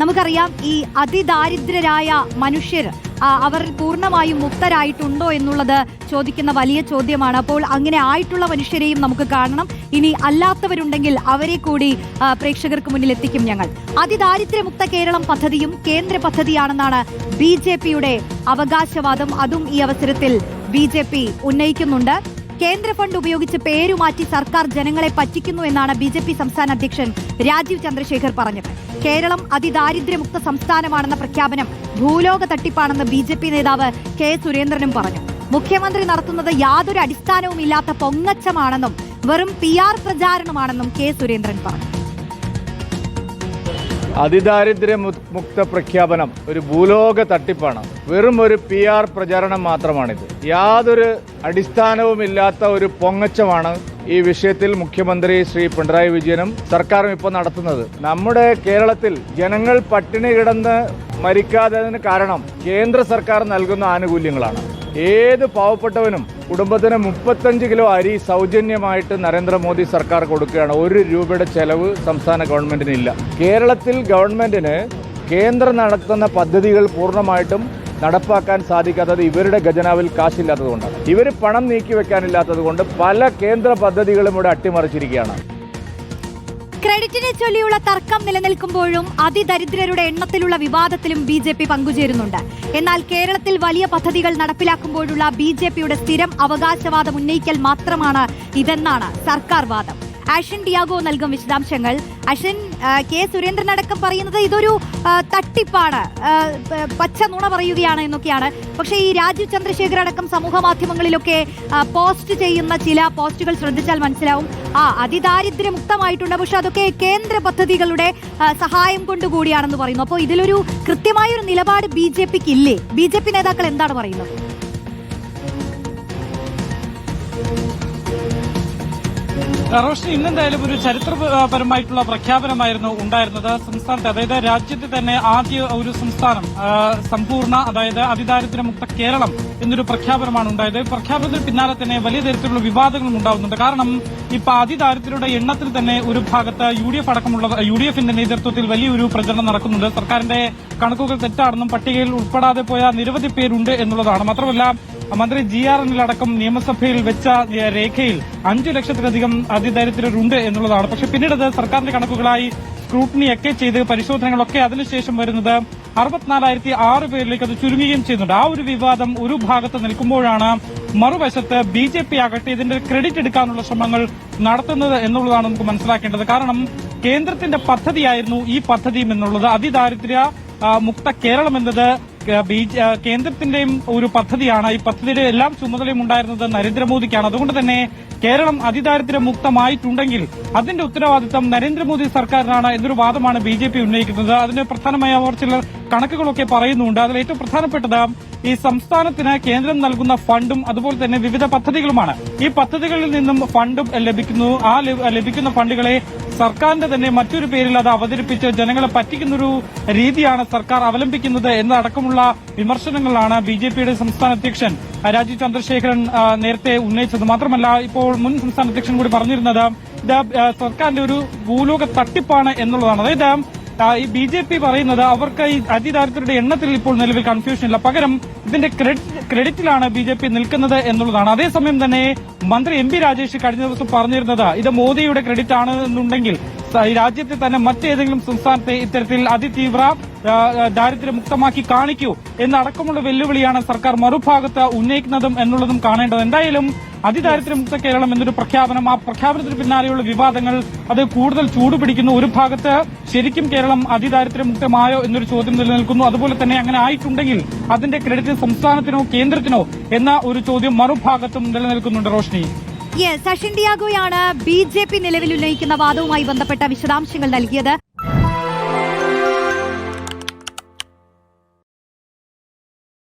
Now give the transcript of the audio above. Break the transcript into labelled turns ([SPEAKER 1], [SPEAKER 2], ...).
[SPEAKER 1] നമുക്കറിയാം ഈ അതിദാരിദ്രരായ മനുഷ്യർ അവർ പൂർണമായും മുക്തരായിട്ടുണ്ടോ എന്നുള്ളത് ചോദിക്കുന്ന വലിയ ചോദ്യമാണ്. അപ്പോൾ അങ്ങനെ ആയിട്ടുള്ള മനുഷ്യരെയും നമുക്ക് കാണണം. ഇനി അല്ലാത്തവരുണ്ടെങ്കിൽ അവരെ കൂടി പ്രേക്ഷകർക്ക് മുന്നിൽ എത്തിക്കും ഞങ്ങൾ. അതിദാരിദ്ര്യമുക്ത കേരളം പദ്ധതിയും കേന്ദ്ര പദ്ധതിയാണെന്നാണ് ബി അവകാശവാദം. അതും ഈ അവസരത്തിൽ ബി ഉന്നയിക്കുന്നുണ്ട്. കേന്ദ്ര ഫണ്ട് ഉപയോഗിച്ച് പേരുമാറ്റി സർക്കാർ ജനങ്ങളെ പറ്റിക്കുന്നു എന്നാണ് ബി ജെ പി സംസ്ഥാന അധ്യക്ഷൻ രാജീവ് ചന്ദ്രശേഖർ പറഞ്ഞത്. കേരളം അതിദാരിദ്ര്യമുക്ത സംസ്ഥാനമാണെന്ന പ്രഖ്യാപനം ഭൂലോക തട്ടിപ്പാണെന്ന് ബി ജെ പി നേതാവ് കെ സുരേന്ദ്രനും പറഞ്ഞു. മുഖ്യമന്ത്രി നടത്തുന്നത് യാതൊരു അടിസ്ഥാനവും ഇല്ലാത്ത പൊങ്ങച്ചമാണെന്നും വെറും പി ആർ പ്രചാരണമാണെന്നും കെ സുരേന്ദ്രൻ പറഞ്ഞു.
[SPEAKER 2] അതിദാരിദ്ര്യ മുക്ത പ്രഖ്യാപനം ഒരു ഭൂലോക തട്ടിപ്പാണ്. വെറും ഒരു പി ആർ പ്രചാരണം മാത്രമാണിത്. യാതൊരു അടിസ്ഥാനവുമില്ലാത്ത ഒരു പൊങ്ങച്ചമാണ് ഈ വിഷയത്തിൽ മുഖ്യമന്ത്രി ശ്രീ പിണറായി വിജയനും സർക്കാരും ഇപ്പോൾ നടത്തുന്നത്. നമ്മുടെ കേരളത്തിൽ ജനങ്ങൾ പട്ടിണി കിടന്ന് മരിക്കാത്തതിന് കാരണം കേന്ദ്ര സർക്കാർ നൽകുന്ന ആനുകൂല്യങ്ങളാണ്. ഏത് പാവപ്പെട്ടവനും കുടുംബത്തിന് മുപ്പത്തഞ്ച് കിലോ അരി സൗജന്യമായിട്ട് നരേന്ദ്രമോദി സർക്കാർ കൊടുക്കുകയാണ്. ഒരു രൂപയുടെ ചെലവ് സംസ്ഥാന ഗവൺമെന്റിനില്ല. കേരളത്തിൽ ഗവൺമെന്റിന് കേന്ദ്രം നടത്തുന്ന പദ്ധതികൾ പൂർണമായിട്ടും നടപ്പാക്കാൻ സാധിക്കാത്തത് ഇവരുടെ ഖജനാവിൽ കാശില്ലാത്തതുകൊണ്ടാണ്. ഇവർ പണം നീക്കി വെക്കാനില്ലാത്തത് കൊണ്ട് പല കേന്ദ്ര പദ്ധതികളും ഇവിടെ അട്ടിമറിച്ചിരിക്കുകയാണ്.
[SPEAKER 1] ക്രെഡിറ്റിനെ ചൊല്ലിയുള്ള തർക്കം നിലനിൽക്കുമ്പോഴും അതിദരിദ്രരുടെ എണ്ണത്തിലുള്ള വിവാദത്തിലും ബി ജെ പി പങ്കുചേരുന്നുണ്ട്. എന്നാൽ കേരളത്തിൽ വലിയ പദ്ധതികൾ നടപ്പിലാക്കുമ്പോഴുള്ള ബി ജെ പിയുടെ സ്ഥിരം അവകാശവാദം ഉന്നയിക്കൽ മാത്രമാണ് ഇതെന്നാണ് സർക്കാർ വാദം. അഷൻ ഡിയാഗോ നൽകും വിശദാംശങ്ങൾ. അഷൻ കെ സുരേന്ദ്രൻ അടക്കം പറയുന്നത് ഇതൊരു തട്ടിപ്പാണ്. പച്ച നുണ പറയുകയാണ് എന്നൊക്കെയാണ്. പക്ഷേ ഈ രാജീവ് ചന്ദ്രശേഖർ അടക്കം സമൂഹ മാധ്യമങ്ങളിലൊക്കെ പോസ്റ്റ് ചെയ്യുന്ന ചില പോസ്റ്റുകൾ ശ്രദ്ധിച്ചാൽ മനസ്സിലാവും. ആ അതിദാരിദ്ര്യമുക്തമായിട്ടുണ്ട് പക്ഷെ അതൊക്കെ കേന്ദ്ര പദ്ധതികളുടെ സഹായം കൊണ്ടുകൂടിയാണെന്ന് പറയുന്നു. അപ്പോൾ ഇതിലൊരു കൃത്യമായ ഒരു നിലപാട് ബി ജെ പിക്ക് ഇല്ലേ ബി ജെ പി നേതാക്കൾ എന്താണ് പറയുന്നത്?
[SPEAKER 3] റോഷ്നി ഇന്നെന്തായാലും ഒരു ചരിത്രപരമായിട്ടുള്ള പ്രഖ്യാപനമായിരുന്നു ഉണ്ടായിരുന്നത് സംസ്ഥാനത്ത് അതായത് രാജ്യത്തെ തന്നെ ആദ്യ ഒരു സംസ്ഥാനം സമ്പൂർണ അതായത് അതിദാരിദ്ര്യമുക്ത കേരളം എന്നൊരു പ്രഖ്യാപനമാണ് ഉണ്ടായത്. പ്രഖ്യാപനത്തിന് പിന്നാലെ തന്നെ വലിയ തരത്തിലുള്ള വിവാദങ്ങളും ഉണ്ടാവുന്നുണ്ട്. കാരണം ഇപ്പൊ അതിദാരിദ്ര്യരുടെ എണ്ണത്തിൽ തന്നെ ഒരു ഭാഗത്ത് യു ഡി എഫ് അടക്കമുള്ള യു ഡി എഫിന്റെ നേതൃത്വത്തിൽ വലിയൊരു പ്രചരണം നടക്കുന്നുണ്ട്. സർക്കാരിന്റെ കണക്കുകൾ തെറ്റാണെന്നും പട്ടികയിൽ ഉൾപ്പെടാതെ പോയ നിരവധി പേരുണ്ട് എന്നുള്ളതാണ്. മാത്രമല്ല മന്ത്രി ജി ആർ എന്നിലടക്കം നിയമസഭയിൽ വെച്ച രേഖയിൽ അഞ്ചു ലക്ഷത്തിലധികം അതിദരിദ്രരുണ്ട് എന്നുള്ളതാണ്. പക്ഷെ പിന്നീട് അത് സർക്കാരിന്റെ കണക്കുകളായി സ്ക്രൂട്ടിനിയൊക്കെ ചെയ്ത് പരിശോധനകളൊക്കെ അതിനുശേഷം വരുന്നത് അറുപത്തിനാലായിരത്തി ആറ് പേരിലേക്ക് അത് ചുരുങ്ങുകയും ചെയ്യുന്നുണ്ട്. ആ ഒരു വിവാദം ഒരു ഭാഗത്ത് നിൽക്കുമ്പോഴാണ് മറുവശത്ത് ബി ജെ പി ആകട്ടെ ഇതിന്റെ ക്രെഡിറ്റ് എടുക്കാനുള്ള ശ്രമങ്ങൾ നടത്തുന്നത് എന്നുള്ളതാണ് നമുക്ക് മനസ്സിലാക്കേണ്ടത്. കാരണം കേന്ദ്രത്തിന്റെ പദ്ധതിയായിരുന്നു ഈ പദ്ധതിയും എന്നുള്ളത്. അതിദാരിദ്ര്യ മുക്ത കേരളം എന്നത് കേന്ദ്രത്തിന്റെയും ഒരു പദ്ധതിയാണ് ഈ പദ്ധതിയുടെ എല്ലാം ചുമതലയും ഉണ്ടായിരുന്നത് നരേന്ദ്രമോദിക്കാണ്. അതുകൊണ്ട് തന്നെ കേരളം അതിദാരിദ്ര്യ മുക്തമായിട്ടുണ്ടെങ്കിൽ അതിന്റെ ഉത്തരവാദിത്തം നരേന്ദ്രമോദി സർക്കാരിനാണ് എന്നൊരു വാദമാണ് ബി ജെ പി ഉന്നയിക്കുന്നത്. അതിന് പ്രധാനമായി അവർ ചില കണക്കുകളൊക്കെ പറയുന്നുണ്ട്. അതിൽ ഏറ്റവും പ്രധാനപ്പെട്ടത് ഈ സംസ്ഥാനത്തിന് കേന്ദ്രം നൽകുന്ന ഫണ്ടും അതുപോലെ തന്നെ വിവിധ പദ്ധതികളുമാണ്. ഈ പദ്ധതികളിൽ നിന്നും ഫണ്ടും ലഭിക്കുന്നു. ആ ലഭിക്കുന്ന ഫണ്ടുകളെ സർക്കാരിന്റെ തന്നെ മറ്റൊരു പേരിൽ അത് അവതരിപ്പിച്ച് ജനങ്ങളെ പറ്റിക്കുന്നൊരു രീതിയാണ് സർക്കാർ അവലംബിക്കുന്നത് എന്നതടക്കമുള്ള വിമർശനങ്ങളാണ് ബി ജെ പിയുടെ സംസ്ഥാന അധ്യക്ഷൻ രാജീവ് ചന്ദ്രശേഖരൻ നേരത്തെ ഉന്നയിച്ചത്. മാത്രമല്ല ഇപ്പോൾ മുൻ സംസ്ഥാന അധ്യക്ഷൻ കൂടി പറഞ്ഞിരുന്നത് ഇത് സർക്കാരിന്റെ ഒരു ഭൂലോക തട്ടിപ്പാണ് എന്നുള്ളതാണ്. അതായത് ഈ ബി ജെ പി പറയുന്നത് അവർക്ക് ഈ അതിദാരിദ്ര്യരുടെ എണ്ണത്തിൽ ഇപ്പോൾ നിലവിൽ കൺഫ്യൂഷൻ ഇല്ല. പകരം ഇതിന്റെ ക്രെഡിറ്റ് ക്രെഡിറ്റിലാണ് ബി ജെ പി നിൽക്കുന്നത് എന്നുള്ളതാണ്. അതേസമയം തന്നെ മന്ത്രി എം പി രാജേഷ് കഴിഞ്ഞ ദിവസം പറഞ്ഞിരുന്നത് ഇത് മോദിയുടെ ക്രെഡിറ്റ് ആണ് എന്നുണ്ടെങ്കിൽ ഈ രാജ്യത്തെ തന്നെ മറ്റേതെങ്കിലും സംസ്ഥാനത്തെ ഇത്തരത്തിൽ അതിതീവ്ര ദാരിദ്ര്യമുക്തമാക്കി കാണിക്കൂ എന്നടക്കമുള്ള വെല്ലുവിളിയാണ് സർക്കാർ മറുഭാഗത്ത് ഉന്നയിക്കുന്നതും എന്നുള്ളതും കാണേണ്ടത്. എന്തായാലും അതിദാരിദ്ര്യമുക്ത കേരളം എന്നൊരു പ്രഖ്യാപനം ആ പ്രഖ്യാപനത്തിന് പിന്നാലെയുള്ള വിവാദങ്ങൾ അത് കൂടുതൽ ചൂടുപിടിക്കുന്നു. ഒരു ഭാഗത്ത് ശരിക്കും കേരളം അതിദാരിദ്ര്യമുക്തമായോ എന്നൊരു ചോദ്യം നിലനിൽക്കുന്നു. അതുപോലെ തന്നെ അങ്ങനെ ആയിട്ടുണ്ടെങ്കിൽ അതിന്റെ ക്രെഡിറ്റ് സംസ്ഥാനത്തിനോ കേന്ദ്രത്തിനോ എന്ന ഒരു ചോദ്യം മറുഭാഗത്തും നിലനിൽക്കുന്നുണ്ട് റോഷ്നി.
[SPEAKER 1] യെസ് സഷിൻ ഡിയാഗോയാണ് ബി ജെ പി നിലവിൽ ഉന്നയിക്കുന്ന വാദവുമായി ബന്ധപ്പെട്ട വിശദാംശങ്ങൾ നൽകിയത്.